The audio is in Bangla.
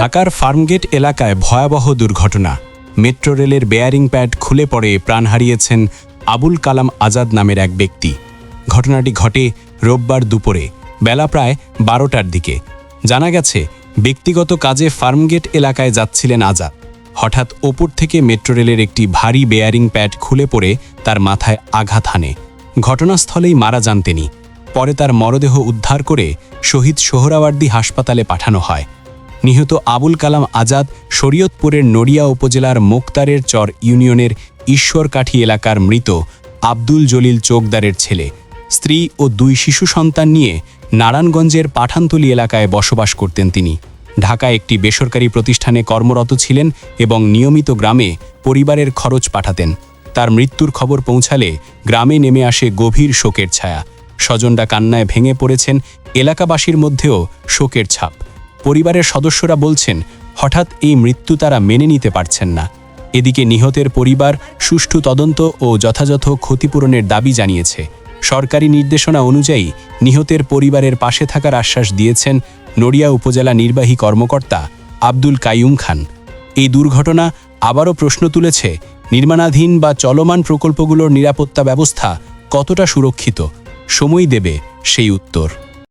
ঢাকার ফার্মগেট এলাকায় ভয়াবহ দুর্ঘটনা। মেট্রো রেলের বেয়ারিং প্যাড খুলে পড়ে প্রাণ হারিয়েছেন আবুল কালাম আজাদ নামের এক ব্যক্তি। ঘটনাটি ঘটে রোববার দুপুরে, বেলা প্রায় বারোটার দিকে। জানা গেছে, ব্যক্তিগত কাজে ফার্মগেট এলাকায় যাচ্ছিলেন আজাদ। হঠাৎ ওপর থেকে মেট্রো রেলের একটি ভারী বেয়ারিং প্যাড খুলে পড়ে তার মাথায় আঘাত হানে। ঘটনাস্থলেই মারা যান তিনি। পরে তার মরদেহ উদ্ধার করে শহীদ সোহরাওয়ার্দী হাসপাতালে পাঠানো হয়। নিহত আবুল কালাম আজাদ শরীয়তপুরের নড়িয়া উপজেলার মোক্তারের চর ইউনিয়নের ঈশ্বরকাঠি এলাকার মৃত আব্দুল জলিল চোকদারের ছেলে। স্ত্রী ও দুই শিশু সন্তান নিয়ে নারায়ণগঞ্জের পাঠানতলি এলাকায় বসবাস করতেন তিনি। ঢাকায় একটি বেসরকারি প্রতিষ্ঠানে কর্মরত ছিলেন এবং নিয়মিত গ্রামে পরিবারের খরচ পাঠাতেন। তার মৃত্যুর খবর পৌঁছালে গ্রামে নেমে আসে গভীর শোকের ছায়া। স্বজনরা কান্নায় ভেঙে পড়েছেন, এলাকাবাসীর মধ্যেও শোকের ছাপ। পরিবারের সদস্যরা বলছেন, হঠাৎ এই মৃত্যু তারা মেনে নিতে পারছেন না। এদিকে নিহতের পরিবার সুষ্ঠু তদন্ত ও যথাযথ ক্ষতিপূরণের দাবি জানিয়েছে। সরকারি নির্দেশনা অনুযায়ী নিহতের পরিবারের পাশে থাকার আশ্বাস দিয়েছেন নড়িয়া উপজেলা নির্বাহী কর্মকর্তা আব্দুল কাইয়ুম খান। এই দুর্ঘটনা আবারও প্রশ্ন তুলেছে, নির্মাণাধীন বা চলমান প্রকল্পগুলোর নিরাপত্তা ব্যবস্থা কতটা সুরক্ষিত? সময় দেবে সেই উত্তর।